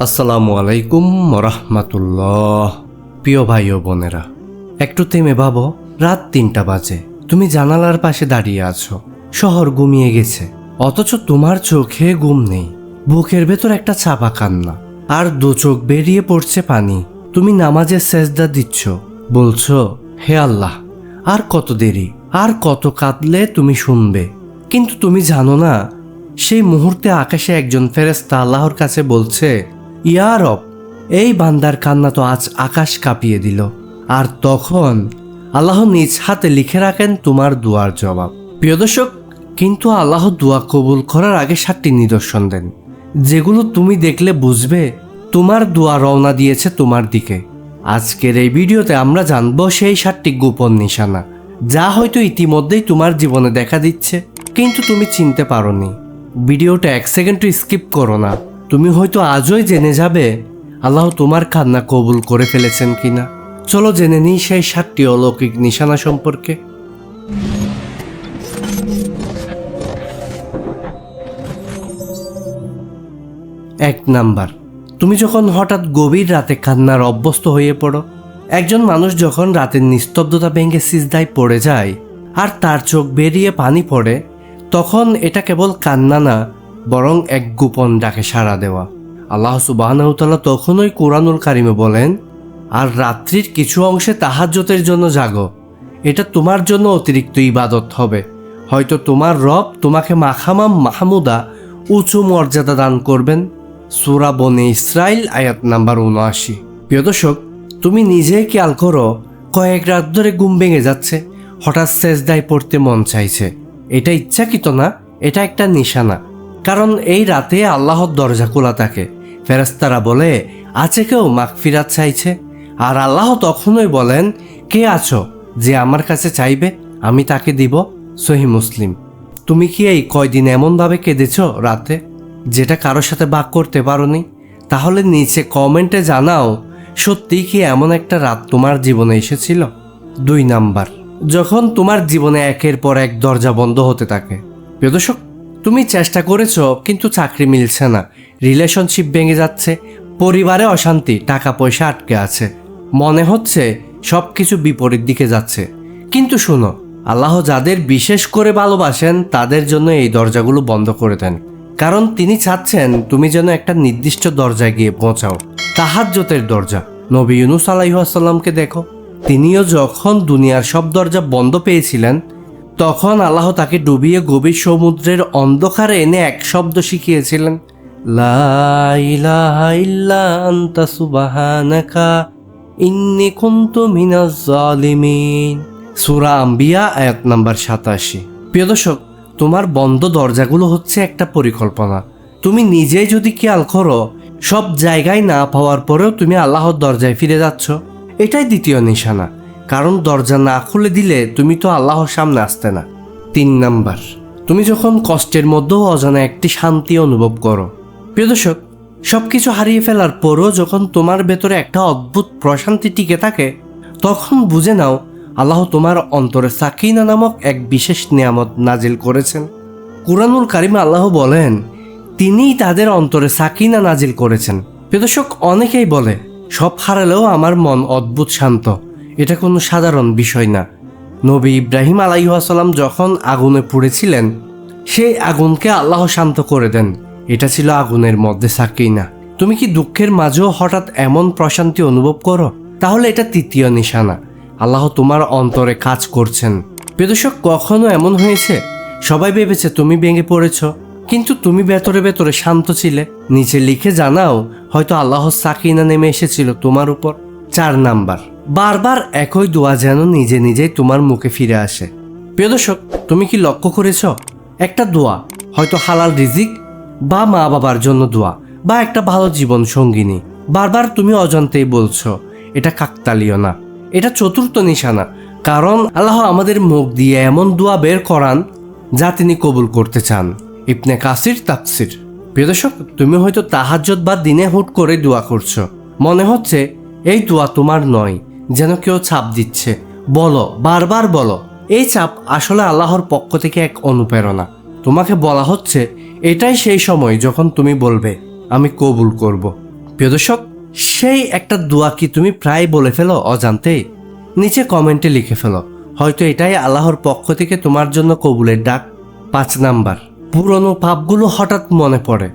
আসসালামু আলাইকুম রহমাতুল্লাহ প্রিয় ভাই ও বোনেরা, একটু থেমে ভাবো, রাত তিনটা বাজে। তুমি জানালার পাশে দাঁড়িয়ে আছো। শহর ঘুমিয়ে গেছে। অথচ তোমার চোখে ঘুম নেই। বুকের ভেতর একটা চাপা কান্না। আর দু চোখ বেরিয়ে পড়ছে পানি। তুমি নামাজের সেজদা দিচ্ছ। বলছো, হে আল্লাহ, আর কত দেরি, আর কত কাঁদলে তুমি শুনবে? কিন্তু তুমি জানো না, সেই মুহূর্তে আকাশে একজন ফেরেস্তা আল্লাহর কাছে বলছে, ইয়া রব, এই বান্দার কান্না তো আজ আকাশ কাঁপিয়ে দিল। আর তখন আল্লাহ নিজ হাতে লিখে রাখেন তোমার দুয়ার জবাব। প্রিয় দর্শক, কিন্তু আল্লাহ দোয়া কবুল করার আগে সাতটি নিদর্শন দেন, যেগুলো তুমি দেখলে বুঝবে তোমার দোয়া রওনা দিয়েছে তোমার দিকে। আজকের এই ভিডিওতে আমরা জানব সেই সাতটি গোপন নিশানা, যা হয়তো ইতিমধ্যেই তোমার জীবনে দেখা দিচ্ছে। কিন্তু তুমি চিনতে পারোনি। ভিডিওটা এক সেকেন্ড স্কিপ করো না। তুমি হয়তো আজই জেনে যাবে, আল্লাহ তোমার কান্না কবুল করে ফেলেছেন কিনা। চলো জেনে নিই সেই সাতটি অলৌকিক নিশানা সম্পর্কে। এক নাম্বার, তুমি যখন হঠাৎ গভীর রাতে কান্নার অভ্যস্ত হয়ে পড়ো, একজন মানুষ যখন রাতের নিস্তব্ধতা ভেঙে সিজদায় পড়ে যায়, আর তার চোখ বেরিয়ে পানি পড়ে তখন এটা কেবল কান্না না, বরং এক গোপন ডাকে সাড়া দেওয়া। আল্লাহ সুবাহতালা তখনই কোরআনুল কারিমে বলেন, আর রাত্রির কিছু অংশে তাহাজ্যতের জন্য জাগো। এটা তোমার জন্য অতিরিক্ত ইবাদত হবে। হয়তো তোমার রব তোমাকে মাখামাম মাহমুদা উঁচু মর্যাদা দান করবেন। সুরা বনে ইসরাইল আয়াত নাম্বার উনআশি প্রিয় দর্শক, তুমি নিজেই খেয়াল করো, কয়েক রাত ধরে ঘুম ভেঙে যাচ্ছে। হঠাৎ সেজদায় পড়তে মন চাইছে। এটা ইচ্ছাকৃত না এটা একটা নিশানা। কারণ এই রাতে আল্লাহর দরজা খোলা থাকে। ফেরেস্তারা বলে, আছে কেউ মাগফিরাত চাইছে? আর আল্লাহ তখনই বলেন, কে আছো যে আমার কাছে চাইবে? আমি তাকে দিব। সহি মুসলিম। তুমি কি এই কয়দিন এমনভাবে কেঁদেছ রাতে, যেটা কারোর সাথে বাক করতে পারোনি? তাহলে নিচে কমেন্টে জানাও সত্যি কি এমন একটা রাত তোমার জীবনে এসেছিল? দুই নাম্বার। যখন তোমার জীবনে একের পর এক দরজা বন্ধ হতে থাকে। প্রিয় দর্শক, তুমি চেষ্টা করেছ, কিন্তু চাকরি মিলছে না। রিলেশনশিপ ভেঙে যাচ্ছে, পরিবারে অশান্তি টাকা পয়সা আটকে আছে। মনে হচ্ছে সব কিছু বিপরীত দিকে যাচ্ছে। কিন্তু শোনো, আল্লাহ যাদের বিশেষ করে ভালোবাসেন, তাদের জন্য এই দরজাগুলো বন্ধ করে দেন। কারণ তিনি চাচ্ছেন তুমি যেন একটা নির্দিষ্ট দরজায় গিয়ে পৌঁছাও। তাহাজ্জতের দরজা। নবী ইউনুস আলাইহাসাল্লামকে দেখো। তিনিও যখন দুনিয়ার সব দরজা বন্ধ পেয়েছিলেন, তখন আল্লাহ তাকে ডুবিয়ে গভীর সমুদ্রের অন্ধকারে এনে এক শব্দ শিখিয়েছিলেন সূরা আম্বিয়া, আয়াত নাম্বার সাতাশি। প্রিয় দর্শক, তোমার বন্ধ দরজাগুলো হচ্ছে একটা পরিকল্পনা। তুমি নিজেই যদি খেয়াল করো, সব জায়গায় না পাওয়ার পরেও তুমি আল্লাহর দরজায় ফিরে যাচ্ছ। এটাই দ্বিতীয় নিশানা। কারণ দরজা না খুলে দিলে তুমি তো আল্লাহর সামনে আসতে না। তিন নাম্বার, তুমি যখন কষ্টের মধ্যেও অজানা একটি শান্তি অনুভব করো। প্রিয় দর্শক সব কিছু হারিয়ে ফেলার পরও যখন তোমার ভেতরে একটা অদ্ভুত প্রশান্তি টিকে থাকে, তখন বুঝে নাও, আল্লাহ তোমার অন্তরে সাকিনা নামক এক বিশেষ নিয়ামত নাজিল করেছেন। কুরআনুল কারিমে আল্লাহ বলেন, তিনিই তাদের অন্তরে সাকিনা নাজিল করেছেন। প্রিয় দর্শক, অনেকেই বলে সব হারালেও আমার মন অদ্ভুত শান্ত। এটা কোনো সাধারণ বিষয় না। নবী ইব্রাহিম আলাইহাসাল্লাম যখন আগুনে পুড়েছিলেন, সেই আগুনকে আল্লাহ শান্ত করে দেন। এটা ছিল আগুনের মধ্যে সাকিনা তুমি কি দুঃখের মাঝেও হঠাৎ এমন প্রশান্তি অনুভব করো? তাহলে এটা তৃতীয় নিশানা। আল্লাহ তোমার অন্তরে কাজ করছেন। বেদর্শক কখনো এমন হয়েছে? সবাই ভেবেছে তুমি ভেঙে পড়েছ, কিন্তু তুমি ভেতরে ভেতরে শান্ত ছিলে। নিচে লিখে জানাও, হয়তো আল্লাহ সাকিনা নেমে এসেছিল তোমার উপর। চার নাম্বার, বারবার একই দোয়া যেন নিজে নিজেই তোমার মুখে ফিরে আসে। প্রিয় দর্শক, তুমি কি লক্ষ্য করেছ? একটা দোয়া, হয়তো হালাল রিজিক বা মা বাবার জন্য দোয়া বা একটা ভালো জীবন সঙ্গিনী। বারবার তুমি অজান্তেই বলছো, এটা কাকতালীয় না, এটা চতুর্থ নিশানা, কারণ আল্লাহ আমাদের মুখ দিয়ে এমন দোয়া বের করান যা তিনি কবুল করতে চান। ইবনে কাসির তাফসির। প্রিয় দর্শক, তুমি হয়তো তাহাজ্জত বা দিনে হুট করে দোয়া করছ। মনে হচ্ছে এই দোয়া তোমার নয়, যেন কেউ ছাপ দিচ্ছে। বলো, বারবার বলো, এই চাপ আসলে আল্লাহর পক্ষ থেকে এক অনুপ্রেরণা। তোমাকে বলা হচ্ছে, এটাই সেই সময় যখন তুমি বলবে, আমি কবুল করব। প্রিয় দর্শক, সেই একটা দোয়া কি তুমি প্রায় বলে ফেলো অজান্তেই নিচে কমেন্টে লিখে ফেলো, হয়তো এটাই আল্লাহর পক্ষ থেকে তোমার জন্য কবুলের ডাক। পাঁচ নাম্বার পুরনো পাপগুলো হঠাৎ মনে পড়ে।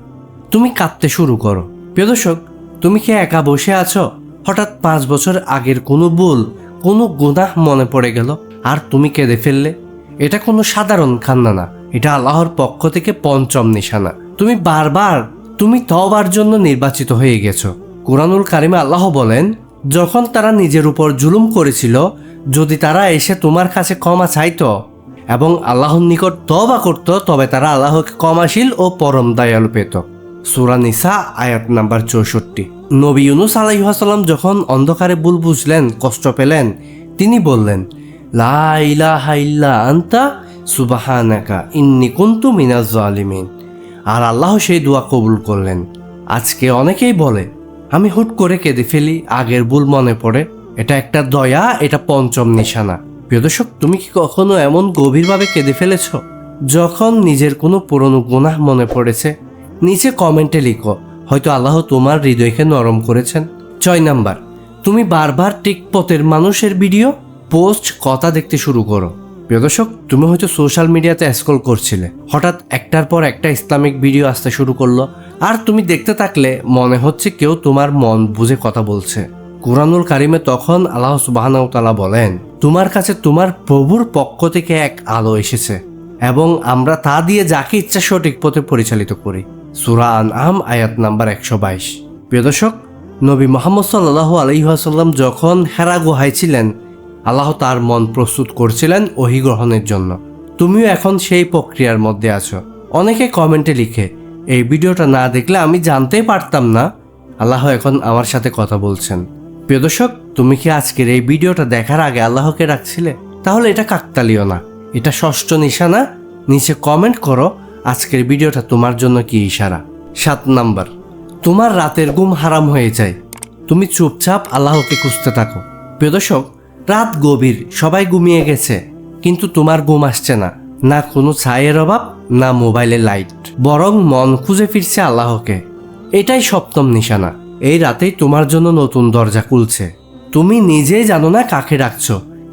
তুমি কাঁদতে শুরু করো। প্রিয় দর্শক, তুমি কি একা বসে আছো? হঠাৎ পাঁচ বছর আগের কোনো ভুল, কোনো গুনাহ মনে পড়ে গেল? আর তুমি কেঁদে ফেললে? এটা কোনো সাধারণ কান্না না। এটা আল্লাহর পক্ষ থেকে পঞ্চম নিশানা। তুমি বারবার, তুমি তবার জন্য নির্বাচিত হয়ে গেছো। কোরআনুল কারিমে আল্লাহ বলেন, যখন তারা নিজের উপর জুলুম করেছিল, যদি তারা এসে তোমার কাছে ক্ষমা চাইতো এবং আল্লাহর নিকট তবা করত, তবে তারা আল্লাহকে ক্ষমাশীল ও পরম দয়ালু পেত। সুরা নিসা, আয়াত নাম্বার চৌষট্টি। নবী ইউনুস আলাইহাসাল্লাম যখন অন্ধকারে ভুল বুঝলেন, কষ্ট পেলেন, তিনি বললেন আন্তা, সুবাহানাকা, ইন্নি কুনতু মিনাজ জালিমিন। আর আল্লাহ সেই দোয়া কবুল করলেন। আজকে অনেকেই বলে, আমি হুট করে কেঁদে ফেলি, আগের ভুল মনে পড়ে। এটা একটা দয়া, এটা পঞ্চম নিশানা। প্রিয় দর্শক, তুমি কি কখনো এমন গভীরভাবে কেঁদে ফেলেছ? যখন নিজের কোনো পুরনো গুনাহ মনে পড়েছে, নিচে কমেন্টে লিখো, হয়তো আল্লাহ তোমার হৃদয়কে নরম করেছেন। ছয় নাম্বার, তুমি বারবার ঠিক পথের মানুষের ভিডিও, পোস্ট, কথা দেখতে শুরু করো। প্রিয় দর্শক, তুমি হয়তো সোশ্যাল মিডিয়াতে স্ক্রল করছিলে, হঠাৎ একটার পর একটা ইসলামিক ভিডিও আসতে শুরু করল, আর তুমি দেখতে থাকলে মনে হচ্ছে কেউ তোমার মন বুঝে কথা বলছে। কুরআনুল কারিমে তখন আল্লাহ সুবাহানাউ তাআলা বলেন তোমার কাছে তোমার প্রভুর পক্ষ থেকে এক আলো এসেছে, এবং আমরা তা দিয়ে যাকে ইচ্ছা সঠিক পথে পরিচালিত করি। সুরা আন আম আয়াত নাম্বার একশো বাইশ। প্রিয় দর্শক, নবী মোহাম্মদ সাল্লাহ আলহিহাসাল্লাম যখন হেরা গুহায় ছিলেন, আল্লাহ তার মন প্রস্তুত করছিলেন ওহি গ্রহণের জন্য। তুমিও এখন সেই প্রক্রিয়ার মধ্যে আছো। অনেকে কমেন্টে লিখে, এই ভিডিওটা না দেখলে আমি জানতেই পারতাম না। আল্লাহ এখন আমার সাথে কথা বলছেন। প্রিয় দর্শক, তুমি কি আজকের এই ভিডিওটা দেখার আগে আল্লাহকে রাখছিলে তাহলে এটা কাকতালিও না। এটা ষষ্ঠ নিশানা। নিচে কমেন্ট করো, আজকের ভিডিওটা তোমার জন্য কি ইশারা? সাত নাম্বার, তোমার রাতের ঘুম হারাম হয়ে যায়। তুমি চুপচাপ আল্লাহকে খুঁজতে থাকো। প্রিয় দর্শক, রাত গভীর, সবাই ঘুমিয়ে গেছে। কিন্তু তোমার ঘুম আসছে না না কোনো ছায়ের অভাব, না মোবাইলের লাইট। বরং মন খুঁজে ফিরছে আল্লাহকে। এটাই সপ্তম নিশানা। এই রাতেই তোমার জন্য নতুন দরজা খুলছে। তুমি নিজেই জানো না কাকে ডাকছ,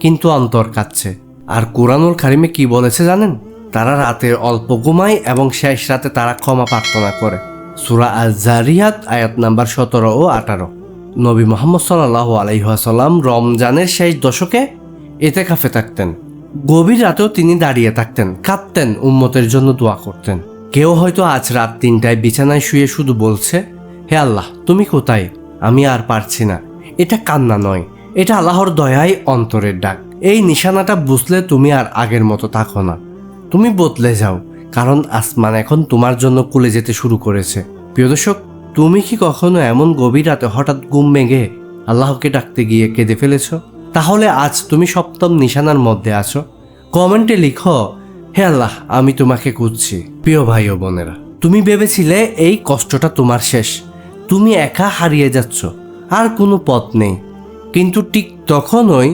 কিন্তু অন্তর কাচ্ছে আর কোরআনুল কারিমে কি বলেছে জানেন? তারা রাতের অল্প ঘুমায় এবং শেষ রাতে তারা ক্ষমা প্রার্থনা করে। সুরা আজ জারিয়াত আয়াত নাম্বার সতেরো ও আঠারো। নবী মোহাম্মদ সাল্লাহ আলাইহাসাল্লাম রমজানের শেষ দশকে এতে কাফে থাকতেন। গভীর রাতেও তিনি দাঁড়িয়ে থাকতেন, কাঁদতেন, উম্মতের জন্য দোয়া করতেন। কেউ হয়তো আজ রাত তিনটায় বিছানায় শুয়ে শুধু বলছে হে আল্লাহ, তুমি কোথায়? আমি আর পারছি না। এটা কান্না নয়, এটা আল্লাহর দয়াই অন্তরের ডাক। এই নিশানাটা বুঝলে তুমি আর আগের মতো থাকো না। তুমি বদলে যাও, কারণ আসমান এখন তোমার জন্য কুলে যেতে শুরু করেছে। প্রিয় দর্শক, তুমি কি কখনো এমন গভীর রাতে হঠাৎ ঘুম ভেঙে আল্লাহকে ডাকতে গিয়ে কেঁদে ফেলেছ? তাহলে আজ তুমি সপ্তম নিশানার মধ্যে আছো। কমেন্টে লিখো, হে আল্লাহ, আমি তোমাকে খুঁজছি। প্রিয় ভাই ও বোনেরা, তুমি ভেবেছিলে এই কষ্টটা তোমার শেষ। তুমি একা হারিয়ে যাচ্ছ, আর কোনো পথ নেই। কিন্তু ঠিক তখনই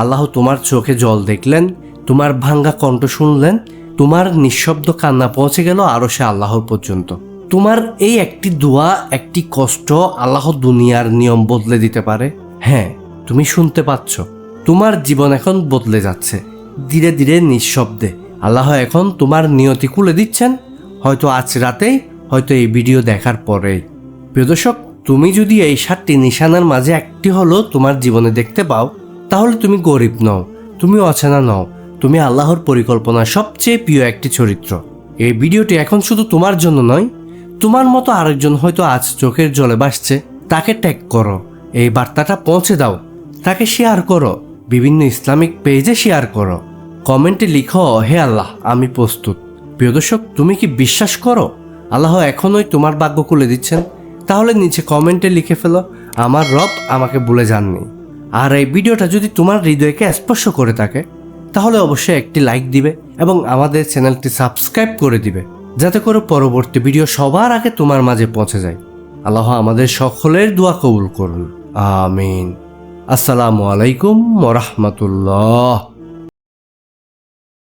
আল্লাহ তোমার চোখে জল দেখলেন, তোমার ভাঙ্গা কণ্ঠ শুনলেন, তোমার নিঃশব্দ কান্না পৌঁছে গেল আরও সে আল্লাহর পর্যন্ত। তোমার এই একটি দোয়া, একটি কষ্ট আল্লাহ দুনিয়ার নিয়ম বদলে দিতে পারে। হ্যাঁ তুমি শুনতে পাচ্ছ, তোমার জীবন এখন বদলে যাচ্ছে। ধীরে ধীরে নিঃশব্দে আল্লাহ এখন তোমার নিয়তি খুলে দিচ্ছেন। হয়তো আজ রাতেই, হয়তো এই ভিডিও দেখার পরেই। প্রিয় দর্শক, তুমি যদি এই সাতটি নিশানার মাঝে একটি হলো তোমার জীবনে দেখতে পাও, তাহলে তুমি গরিব নও, তুমি অচেনা নও, তুমি আল্লাহর পরিকল্পনা সবচেয়ে প্রিয় একটি চরিত্র। এই ভিডিওটি এখন শুধু তোমার জন্য নয়, তোমার মতো আরেকজন হয়তো আজ চোখের জলে ভাসছে, তাকে ট্যাগ করো, এই বার্তাটা পৌঁছে দাও, তাকে শেয়ার করো, বিভিন্ন ইসলামিক পেজে শেয়ার করো, কমেন্টে লিখো, হে আল্লাহ, আমি প্রস্তুত। প্রিয় দর্শক, তুমি কি বিশ্বাস করো? আল্লাহ এখনই তোমার ভাগ্য খুলে দিচ্ছেন। তাহলে নিচে কমেন্টে লিখে ফেলো, আমার রব আমাকে বলে যাননি। আর এই ভিডিওটা যদি তোমার হৃদয়কে স্পর্শ করে থাকে, তাহলে অবশ্যই একটি লাইক দিবে এবং আমাদের চ্যানেলটি সাবস্ক্রাইব করে দিবে, যাতে করে পরবর্তী ভিডিও সবার আগে তোমার মাঝে পৌঁছে যায়। আল্লাহ আমাদের সকলের দোয়া কবুল করুন। আমিন। আসসালামু আলাইকুম ওরহমতুল্লাহ